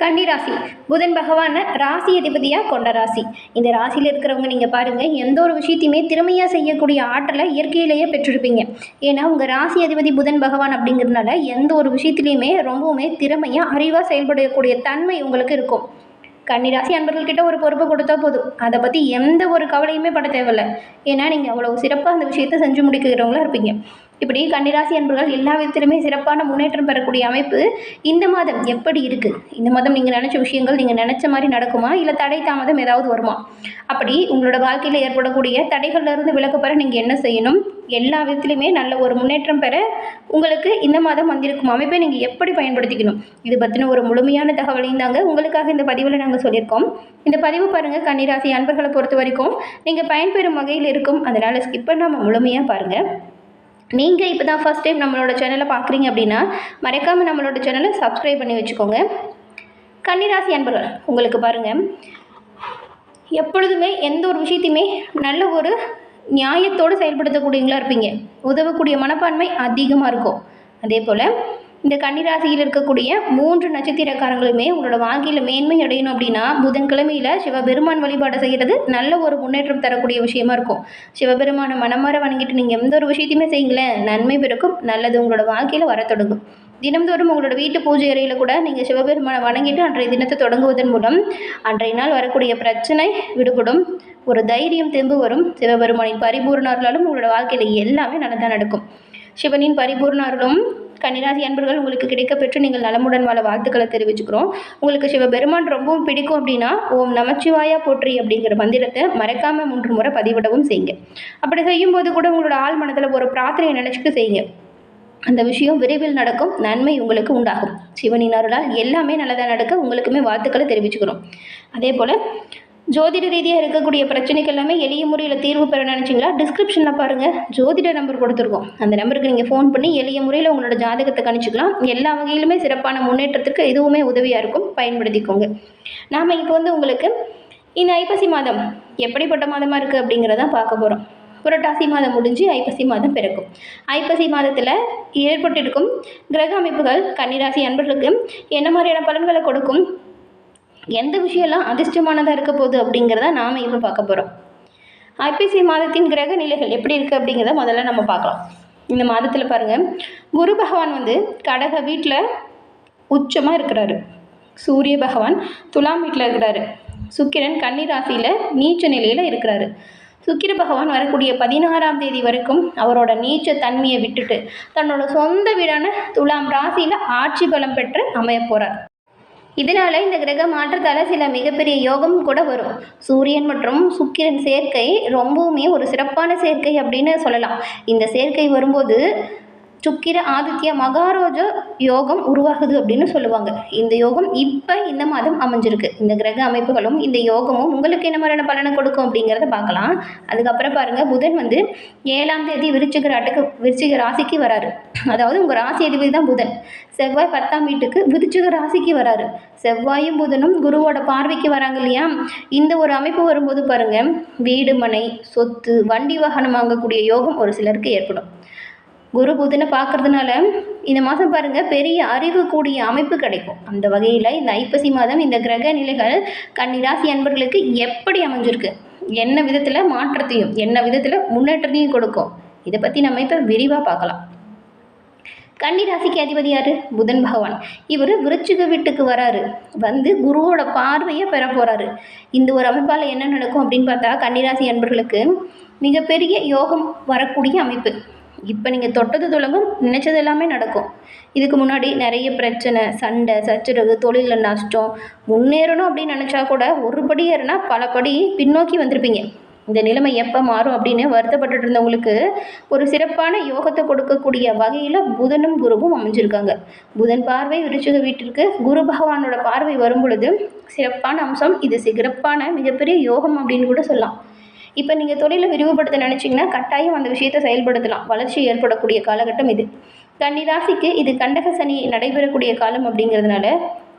கன்னிராசி புதன் பகவானை ராசி அதிபதியாக கொண்ட ராசி. இந்த ராசியில் இருக்கிறவங்க நீங்கள் பாருங்கள் எந்த ஒரு விஷயத்தையுமே திறமையாக செய்யக்கூடிய ஆற்றலை இயற்கையிலேயே பெற்றிருப்பீங்க. ஏன்னா உங்கள் ராசி அதிபதி புதன் பகவான் அப்படிங்கிறதுனால எந்த ஒரு விஷயத்துலையுமே ரொம்பவுமே திறமையாக அறிவாக செயல்படக்கூடிய தன்மை உங்களுக்கு இருக்கும். கன்னிராசி அன்பர்கள்கிட்ட ஒரு பொறுப்பு கொடுத்தா போதும். அதை பற்றி எந்த ஒரு கவலையுமே பட தேவையில்லை. ஏன்னா நீங்கள் அவ்வளோ சிறப்பாக அந்த விஷயத்தை செஞ்சு முடிக்கிறவங்களா இருப்பீங்க. இப்படி கன்னிராசி அன்பர்கள் எல்லா விதத்திலுமே சிறப்பான முன்னேற்றம் பெறக்கூடிய அமைப்பு இந்த மாதம் எப்படி இருக்குது இந்த மாதம் நீங்கள் நினச்ச விஷயங்கள் நீங்கள் நினச்ச மாதிரி நடக்குமா? இல்லை தடை தாமதம் ஏதாவது வருமா? அப்படி உங்களோட வாழ்க்கையில் ஏற்படக்கூடிய தடைகள்ல இருந்து விலக்கு பெற நீங்கள் என்ன செய்யணும்? எல்லா விதத்துலையுமே நல்ல ஒரு முன்னேற்றம் பெற உங்களுக்கு இந்த மாதம் வந்திருக்கும் அமைப்பை நீங்கள் எப்படி பயன்படுத்திக்கணும்? இது பற்றின ஒரு முழுமையான தகவலையும் தாங்க உங்களுக்காக இந்த பதிவில் நாங்கள் சொல்லியிருக்கோம். இந்த பதிவு பாருங்கள் கன்னிராசி அன்பர்களை பொறுத்த வரைக்கும் நீங்கள் பயன்பெறும் வகையில் இருக்கும். அதனால் ஸ்கிப் பண்ணாமல் முழுமையாக பாருங்கள் நீங்கள் இப்போ தான் ஃபஸ்ட் டைம் நம்மளோட சேனலை பார்க்குறீங்க அப்படின்னா மறக்காமல் நம்மளோட சேனலை சப்ஸ்கிரைப் பண்ணி வச்சுக்கோங்க. கன்னிராசி அன்பர்கள் உங்களுக்கு பாருங்கள் எப்பொழுதுமே எந்த ஒரு விஷயத்தையுமே நல்ல ஒரு நியாயத்தோடு செயல்படுத்தக்கூடியவங்களா இருப்பீங்க. உதவக்கூடிய மனப்பான்மை அதிகமாக இருக்கும். அதே போல் இந்த கன்னிராசியில் இருக்கக்கூடிய மூன்று நட்சத்திரக்காரங்களுமே உங்களோட வாழ்க்கையில் மேன்மை அடையணும் அப்படின்னா புதன்கிழமையில் சிவபெருமான் வழிபாடு செய்கிறது நல்ல ஒரு முன்னேற்றம் தரக்கூடிய விஷயமா இருக்கும். சிவபெருமானை மனமார வணங்கிட்டு நீங்கள் எந்த ஒரு விஷயத்தையுமே செய்யுங்களேன் நன்மை பிறக்கும் நல்லது உங்களோட வாழ்க்கையில் வர தொடங்கும். தினம்தோறும் உங்களோட வீட்டு பூஜை அறையில் கூட நீங்கள் சிவபெருமானை வணங்கிட்டு அன்றைய தினத்தை தொடங்குவதன் மூலம் அன்றைய நாள் வரக்கூடிய பிரச்சனை விடுபடும். ஒரு தைரியம் தெம்பு வரும். சிவபெருமானின் பரிபூர்ண அருளாலும் உங்களோட வாழ்க்கையில் எல்லாமே நல்லதாக நடக்கும். சிவனின் பரிபூர்ண அருளும் கன்னிராசி அன்பர்கள் உங்களுக்கு கிடைக்கப்பெற்று நீங்கள் நலமுடன் வாழ வாழ்த்துக்களை தெரிவிச்சுக்கிறோம். உங்களுக்கு சிவபெருமான் ரொம்பவும் பிடிக்கும் அப்படின்னா ஓம் நமச்சிவாயா போற்றி அப்படிங்கிற மந்திரத்தை மறக்காமல் மூன்று முறை பதிவிடவும் செய்யுங்க. அப்படி செய்யும்போது கூட உங்களோட ஆள் மனதில் ஒரு பிரார்த்தனையை நினச்சிட்டு செய்யுங்க. அந்த விஷயம் விரைவில் நடக்கும் நன்மை உங்களுக்கு உண்டாகும். சிவனின் அருளால் எல்லாமே நல்லதாக நடக்க உங்களுக்குமே வாழ்த்துக்களை தெரிவிச்சுக்கிறோம். அதே போல் ஜோதிட ரீதியாக இருக்கக்கூடிய பிரச்சனைகள் எல்லாமே எளிய முறையில் தீர்வு பெற நினச்சிங்களா? டிஸ்கிரிப்ஷனில் பாருங்கள் ஜோதிட நம்பர் கொடுத்துருக்கோம். அந்த நம்பருக்கு நீங்கள் ஃபோன் பண்ணி எளிய முறையில் உங்களோட ஜாதகத்தை கணிச்சிக்கலாம். எல்லா வகையிலுமே சிறப்பான முன்னேற்றத்துக்கு இதுவுமே உதவியாக இருக்கும். பயன்படுத்திக்கோங்க. நாம் இப்போ வந்து உங்களுக்கு இந்த ஐப்பசி மாதம் எப்படிப்பட்ட மாதமாக இருக்குது அப்படிங்கிறதான் பார்க்க போகிறோம் புரட்டாசி மாதம் முடிஞ்சு ஐப்பசி மாதம் பிறக்கும். ஐப்பசி மாதத்தில் ஏற்பட்டிருக்கும் கிரக அமைப்புகள் கன்னிராசி அன்பர்களுக்கு என்ன மாதிரியான பலன்களை கொடுக்கும்? எந்த விஷயம்லாம் அதிர்ஷ்டமானதாக இருக்க போகுது அப்படிங்கிறத நாம் இப்போ பார்க்க போகிறோம் ஐபிசி மாதத்தின் கிரக நிலைகள் எப்படி இருக்குது அப்படிங்கிறத முதல்ல நம்ம பார்க்கலாம். இந்த மாதத்தில் பாருங்கள் குரு பகவான் வந்து கடக வீட்டில் உச்சமாக இருக்கிறாரு. சூரிய பகவான் துலாம் வீட்டில் இருக்கிறாரு. சுக்கிரன் கன்னி ராசியில் நீச்ச நிலையில் இருக்கிறாரு. சுக்கிர பகவான் வரக்கூடிய பதினாறாம் தேதி வரைக்கும் அவரோட நீச்ச தன்மையை விட்டுட்டு தன்னோட சொந்த வீடான துலாம் ராசியில் ஆட்சி பலம் பெற்று அமைய போகிறார் இதனால் இந்த கிரக மாற்றத்தால் சில மிகப்பெரிய யோகம் கூட வரும். சூரியன் மற்றும் சுக்கிரன் சேர்க்கை ரொம்பவுமே ஒரு சிறப்பான சேர்க்கை அப்படின்னு சொல்லலாம். இந்த சேர்க்கை வரும்போது சுக்கிர ஆதித்ய மகாரோஜ யோகம் உருவாகுது அப்படின்னு சொல்லுவாங்க. இந்த யோகம் இப்போ இந்த மாதம் அமைஞ்சிருக்கு. இந்த கிரக அமைப்புகளும் இந்த யோகமும் உங்களுக்கு என்ன மாதிரியான பலனை கொடுக்கும் அப்படிங்கிறத பார்க்கலாம். அதுக்கப்புறம் பாருங்கள் புதன் வந்து ஏழாம் தேதி விருச்சிக ராட்டுக்கு விருச்சிக ராசிக்கு வராரு. அதாவது உங்கள் ராசி அதிபதி தான் புதன். செவ்வாய் பத்தாம் வீட்டுக்கு விருச்சிக ராசிக்கு வராரு. செவ்வாயும் புதனும் குருவோட பார்வைக்கு வராங்க இல்லையா? இந்த ஒரு அமைப்பு வரும்போது பாருங்கள் வீடு மனை சொத்து வண்டி வாகனம் வாங்கக்கூடிய யோகம் ஒரு சிலருக்கு ஏற்படும். குரு புதனை பார்க்கறதுனால இந்த மாதம் பாருங்கள் பெரிய அறிவு கூடிய அமைப்பு கிடைக்கும். அந்த வகையில் இந்த ஐப்பசி மாதம் இந்த கிரக நிலைகள் கன்னிராசி அன்பர்களுக்கு எப்படி அமைஞ்சிருக்கு? என்ன விதத்தில் மாற்றத்தையும் என்ன விதத்தில் முன்னேற்றத்தையும் கொடுக்கும்? இதை பற்றி நம்ம இப்போ விரிவாக பார்க்கலாம். கன்னி ராசிக்கு அதிபதி யார்? புதன் பகவான். இவர் விருச்சிக வீட்டுக்கு வராரு. வந்து குருவோட பார்வையை பெற போகிறாரு இந்த ஒரு அமைப்பால் என்ன நடக்கும் அப்படின்னு பார்த்தா கன்னிராசி அன்பர்களுக்கு மிகப்பெரிய யோகம் வரக்கூடிய அமைப்பு. இப்போ நீங்கள் தொட்டது தொடங்கும் நினச்சது எல்லாமே நடக்கும். இதுக்கு முன்னாடி நிறைய பிரச்சனை சண்டை சச்சரவு தொழிலில் நஷ்டம் முன்னேறணும் அப்படின்னு நினச்சா கூட ஒரு படி ஏறினா பல படி பின்னோக்கி வந்திருப்பீங்க. இந்த நிலைமை எப்போ மாறும் அப்படின்னு வருத்தப்பட்டு இருந்தவங்களுக்கு ஒரு சிறப்பான யோகத்தை கொடுக்கக்கூடிய வகையில் புதனும் குருவும் அமைஞ்சிருக்காங்க. புதன் பார்வை விருச்சிக வீட்டிற்கு குரு பகவானோட பார்வை வரும் பொழுது சிறப்பான அம்சம் இது சிறப்பான மிகப்பெரிய யோகம் அப்படின்னு கூட சொல்லலாம். இப்போ நீங்கள் தொழிலை விரிவுபடுத்த நினச்சிங்கன்னா கட்டாயம் அந்த விஷயத்தை செயல்படுத்தலாம். வளர்ச்சி ஏற்படக்கூடிய காலகட்டம் இது. கன்னி ராசிக்கு இது கண்டக சனி நடைபெறக்கூடிய காலம் அப்படிங்கிறதுனால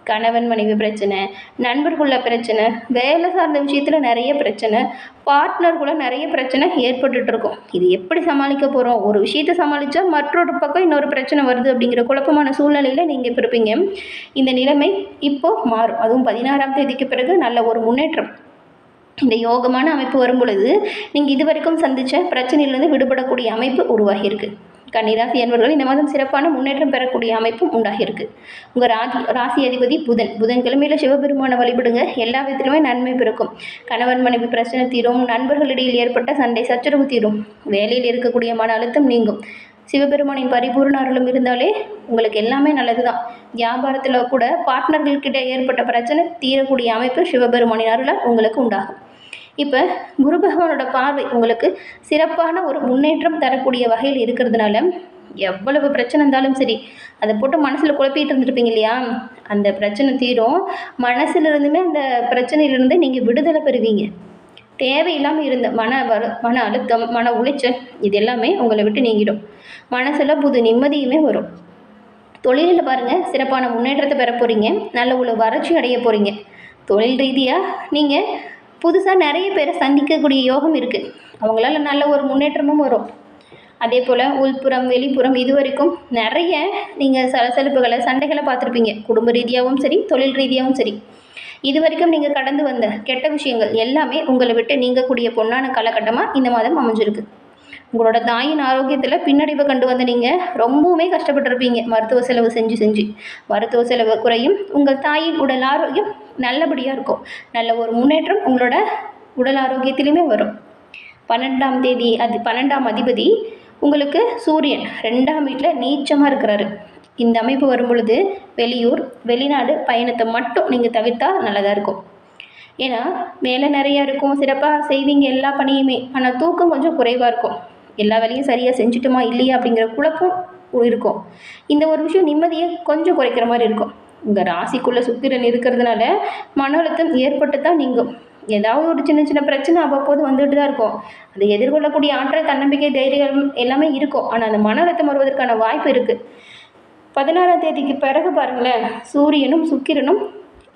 கணவன் மனைவி பிரச்சனை நண்பர்களுள்ள பிரச்சனை வேலை சார்ந்த விஷயத்தில் நிறைய பிரச்சனை பார்ட்னருக்குள்ள நிறைய பிரச்சனை ஏற்பட்டுட்டு இருக்கும் இது எப்படி சமாளிக்க போகிறோம் ஒரு விஷயத்தை சமாளித்தா மற்றொரு பக்கம் இன்னொரு பிரச்சனை வருது அப்படிங்கிற குழப்பமான சூழ்நிலையில் நீங்கள் இப்போ இருப்பீங்க. இந்த நிலைமை இப்போது மாறும். அதுவும் பதினாறாம் தேதிக்கு பிறகு நல்ல ஒரு முன்னேற்றம். இந்த யோகமான அமைப்பு வரும் பொழுது நீங்கள் இதுவரைக்கும் சந்தித்த பிரச்சனையிலிருந்து விடுபடக்கூடிய அமைப்பு உருவாகியிருக்கு. கன்னிராசி என்பவர்கள் இந்த மாதம் சிறப்பான முன்னேற்றம் பெறக்கூடிய அமைப்பும் உண்டாகியிருக்கு. உங்கள் ராதி ராசி அதிபதி புதன். புதன்கிழமையில் சிவபெருமானை வழிபடுங்க. எல்லா விதத்திலுமே நன்மை பிறக்கும். கணவன் மனைவி பிரச்சனை தீரும். நண்பர்களிடையில் ஏற்பட்ட சண்டை சச்சரவு தீரும். வேலையில் இருக்கக்கூடிய மன அழுத்தம் நீங்கும். சிவபெருமானின் பரிபூர்ண அருளும் இருந்தாலே உங்களுக்கு எல்லாமே நல்லது தான் வியாபாரத்தில் கூட பார்ட்னர்கள்கிட்ட ஏற்பட்ட பிரச்சனை தீரக்கூடிய அமைப்பு சிவபெருமானின் அருளால் உங்களுக்கு உண்டாகும். இப்போ குரு பகவானோட பார்வை உங்களுக்கு சிறப்பான ஒரு முன்னேற்றம் தரக்கூடிய வகையில் இருக்கிறதுனால எவ்வளவு பிரச்சனை இருந்தாலும் சரி அதை போட்டு மனசில் குழப்பிட்டு இருந்திருப்பீங்க இல்லையா? அந்த பிரச்சனை தீரும். மனசுலிருந்துமே அந்த பிரச்சனையிலிருந்து நீங்கள் விடுதலை பெறுவீங்க. தேவையில்லாமல் இருந்த மன வரு மன அழுத்தம் மன உளைச்சல் இது எல்லாமே உங்களை விட்டு நீங்கிடும். மனசில் புது நிம்மதியுமே வரும். தொழிலில் பாருங்கள் சிறப்பான முன்னேற்றத்தை பெற போகிறீங்க நல்ல உள்ள வறட்சி அடைய போகிறீங்க தொழில் ரீதியாக நீங்கள் புதுசாக நிறைய பேரை சந்திக்கக்கூடிய யோகம் இருக்குது அவங்களால நல்ல ஒரு முன்னேற்றமும் வரும். அதே போல் உள்புறம் வெளிப்புறம் இது வரைக்கும் நிறைய நீங்கள் சலசலப்புகளை சண்டைகளை பார்த்துருப்பீங்க. குடும்ப ரீதியாகவும் சரி தொழில் ரீதியாகவும் சரி. இது வரைக்கும் நீங்கள் கடந்து வந்த கெட்ட விஷயங்கள் எல்லாமே உங்களை விட்டு நீங்கக்கூடிய பொன்னான காலகட்டமாக இந்த மாதம் அமைஞ்சிருக்கு. உங்களோட தாயின் ஆரோக்கியத்தில் பின்னடைவை கண்டு வந்த நீங்கள் ரொம்பவுமே கஷ்டப்பட்டிருப்பீங்க. மருத்துவ செலவு செஞ்சு செஞ்சு. மருத்துவ செலவு குறையும். உங்கள் தாயின் உடல் ஆரோக்கியம் நல்லபடியாக இருக்கும். நல்ல ஒரு முன்னேற்றம் உங்களோட உடல் ஆரோக்கியத்திலுமே வரும். பன்னெண்டாம் தேதி அது பன்னெண்டாம் அதிபதி உங்களுக்கு சூரியன். ரெண்டாம் வீட்டில் நீச்சமாக இருக்கிறாரு. இந்த அமைப்பு வரும்பொழுது வெளியூர் வெளிநாடு பயணத்தை மட்டும் நீங்கள் தவிர்த்தால் நல்லதாக இருக்கும். ஏன்னா வேலை நிறையா இருக்கும் சிறப்பாக செய்வீங்க எல்லா பணியுமே. ஆனால் தூக்கம் கொஞ்சம் குறைவாக இருக்கும். எல்லா வேலையும் சரியாக செஞ்சுட்டோமா இல்லையா அப்படிங்கிற குழப்பம் இருக்கும். இந்த ஒரு விஷயம் நிம்மதியை கொஞ்சம் குறைக்கிற மாதிரி இருக்கும். உங்கள் ராசிக்குள்ளே சுக்கிரன் இருக்கிறதுனால மன அழுத்தம் ஏற்பட்டு தான் நீங்கும். ஏதாவது ஒரு சின்ன சின்ன பிரச்சனை அவ்வப்போது வந்துட்டு தான் இருக்கும். அதை எதிர்கொள்ளக்கூடிய ஆற்றல் தன்னம்பிக்கை தைரியம் எல்லாமே இருக்கும். ஆனால் அந்த மன அழுத்தம் வருவதற்கான வாய்ப்பு இருக்குது பதினாறாம் தேதிக்கு பிறகு பாருங்களேன் சூரியனும் சுக்கிரனும்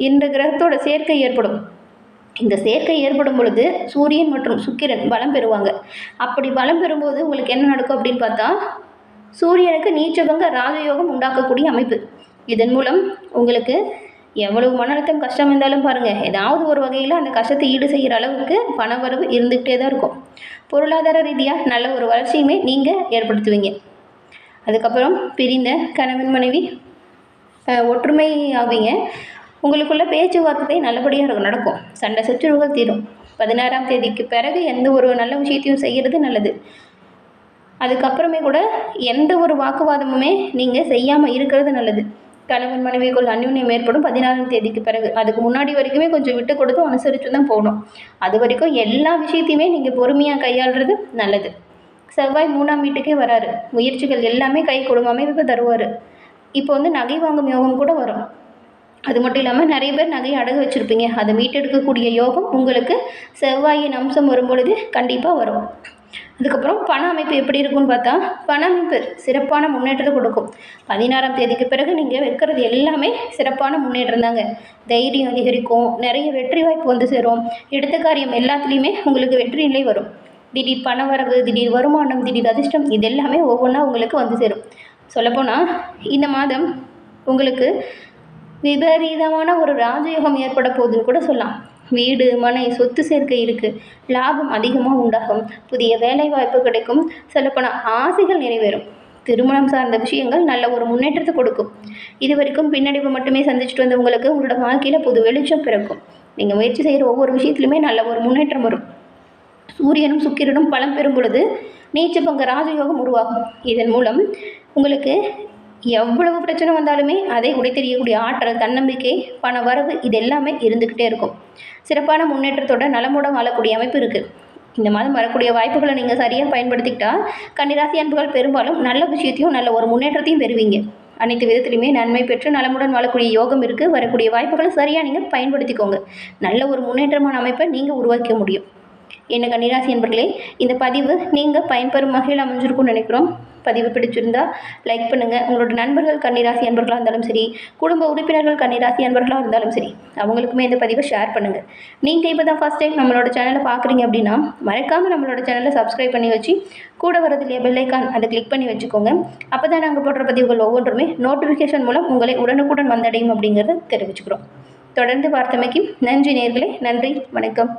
இந்த கிரகத்தோட சேர்க்கை ஏற்படும். இந்த சேர்க்கை ஏற்படும் பொழுது சூரியன் மற்றும் சுக்கிரன் பலம் பெறுவாங்க. அப்படி பலம் பெறும்போது உங்களுக்கு என்ன நடக்கும் அப்படின்னு பார்த்தா சூரியனுக்கு நீச்சபங்க ராஜயோகம் உண்டாக்கக்கூடிய அமைப்பு. இதன் மூலம் உங்களுக்கு எவ்வளவு மன அழுத்தம் கஷ்டம் இருந்தாலும் பாருங்கள் ஏதாவது ஒரு வகையில் அந்த கஷ்டத்தை ஈடு செய்கிற அளவுக்கு பணவரவு இருந்துக்கிட்டே தான் இருக்கும். பொருளாதார ரீதியாக நல்ல ஒரு வளர்ச்சியுமே நீங்கள் ஏற்படுத்துவீங்க. அதுக்கப்புறம் பிரிந்த கணவன் மனைவி ஒற்றுமை ஆவீங்க உங்களுக்குள்ள பேச்சுவார்த்தை நல்லபடியாக இருக்கும் நடக்கும். சண்டை சச்சுரவுகள் தீரும். பதினாறாம் தேதிக்கு பிறகு எந்த ஒரு நல்ல விஷயத்தையும் செய்கிறது நல்லது. அதுக்கப்புறமே கூட எந்த ஒரு வாக்குவாதமுமே நீங்கள் செய்யாமல் இருக்கிறது நல்லது. கணவன் மனைவிக்குள் அந்யுன்யம் ஏற்படும் பதினாறாம் தேதிக்கு பிறகு. அதுக்கு முன்னாடி வரைக்குமே கொஞ்சம் விட்டு கொடுத்து அனுசரித்து தான் போகணும். அது வரைக்கும் எல்லா விஷயத்தையுமே நீங்கள் பொறுமையாக கையாளுறது நல்லது. செவ்வாய் மூணாம் வீட்டுக்கே வராரு. முயற்சிகள் எல்லாமே கை கொடுங்க அமைப்பு தருவார். இப்போ வந்து நகை வாங்கும் யோகம் கூட வரும். அது மட்டும் இல்லாமல் நிறைய பேர் நகையை அடகு வச்சுருப்பீங்க. அதை மீட்டெடுக்கக்கூடிய யோகம் உங்களுக்கு செவ்வாயின் அம்சம் வரும்பொழுது கண்டிப்பாக வரும். அதுக்கப்புறம் பண அமைப்பு எப்படி இருக்கும்னு பார்த்தா பண அமைப்பு சிறப்பான முன்னேற்றத்தை கொடுக்கும். பதினாறாம் தேதிக்கு பிறகு நீங்கள் வைக்கிறது எல்லாமே சிறப்பான முன்னேற்றம் தாங்க. தைரியம் அதிகரிக்கும். நிறைய வெற்றி வாய்ப்பு வந்து சேரும். எடுத்த காரியம் எல்லாத்துலேயுமே உங்களுக்கு வெற்றி நிலை வரும். திடீர் பணவரவு திடீர் வருமானம் திடீர் அதிர்ஷ்டம் இது எல்லாமே ஒவ்வொன்றா உங்களுக்கு வந்து சேரும். சொல்லப்போனால் இந்த மாதம் உங்களுக்கு விபரீதமான ஒரு ராஜயோகம் ஏற்பட போகுதுன்னு கூட சொல்லலாம். வீடு மனை சொத்து சேர்க்கை இருக்குது லாபம் அதிகமாக உண்டாகும். புதிய வேலை வாய்ப்பு கிடைக்கும். சொல்லப்போனால் ஆசைகள் நிறைவேறும். திருமணம் சார்ந்த விஷயங்கள் நல்ல ஒரு முன்னேற்றத்தை கொடுக்கும். இது வரைக்கும் பின்னடைவு மட்டுமே சந்திச்சுட்டு வந்த உங்களுக்கு உங்களோட வாழ்க்கையில் புது வெளிச்சம் பிறக்கும். நீங்கள் முயற்சி செய்கிற ஒவ்வொரு விஷயத்துலையுமே நல்ல ஒரு முன்னேற்றம் வரும். சூரியனும் சுக்கிரனும் பலம் பெறும் பொழுது நீச்சபங்க ராஜயோகம் உருவாகும். இதன் மூலம் உங்களுக்கு எவ்வளவு பிரச்சனை வந்தாலுமே அதை உடைத்தெறியக்கூடிய ஆற்றல் தன்னம்பிக்கை பண வரவு இது எல்லாமே இருந்துக்கிட்டே இருக்கும். சிறப்பான முன்னேற்றத்தோட நலமோட வாழக்கூடிய அமைப்பு இருக்குது இந்த மாதம் வரக்கூடிய வாய்ப்புகளை நீங்கள் சரியாக பயன்படுத்திக்கிட்டா கன்னிராசி அன்புகள் பெரும்பாலும் நல்ல விஷயத்தையும் நல்ல ஒரு முன்னேற்றத்தையும் பெறுவீங்க. அனைத்து விதத்துலையுமே நன்மை பெற்று நலமுடன் வாழக்கூடிய யோகம் இருக்குது வரக்கூடிய வாய்ப்புகளை சரியாக நீங்கள் பயன்படுத்திக்கோங்க. நல்ல ஒரு முன்னேற்றமான அமைப்பை நீங்கள் உருவாக்க முடியும். என்ன கன்னிராசி என்பர்களே இந்த பதிவு நீங்கள் பயன்பெறும் வகையில் அமைஞ்சிருக்கும்னு நினைக்கிறோம். பதிவு பிடிச்சிருந்தா லைக் பண்ணுங்கள் உங்களோட நண்பர்கள் கன்னிராசி அன்பர்களாக இருந்தாலும் சரி குடும்ப உறுப்பினர்கள் கன்னிராசி அன்பர்களாக இருந்தாலும் சரி அவங்களுக்குமே இந்த பதிவை ஷேர் பண்ணுங்கள் நீங்கள் இப்போ தான் ஃபஸ்ட் டைம் நம்மளோட சேனலை பார்க்குறீங்க அப்படின்னா மறக்காமல் நம்மளோட சேனலை சப்ஸ்கிரைப் பண்ணி வச்சு கூட வரது இல்லையா பெல்லைக்கான் அதை கிளிக் பண்ணி வச்சுக்கோங்க. அப்போ தான் நாங்கள் போடுற பதிவுகள் ஒவ்வொன்றுமே நோட்டிஃபிகேஷன் மூலம் உங்களை உடனுக்குடன் வந்தடையும் அப்படிங்கிறத தெரிவிச்சுக்கிறோம். தொடர்ந்து பார்த்தமைக்கு நன்றி நேர்களே நன்றி வணக்கம்.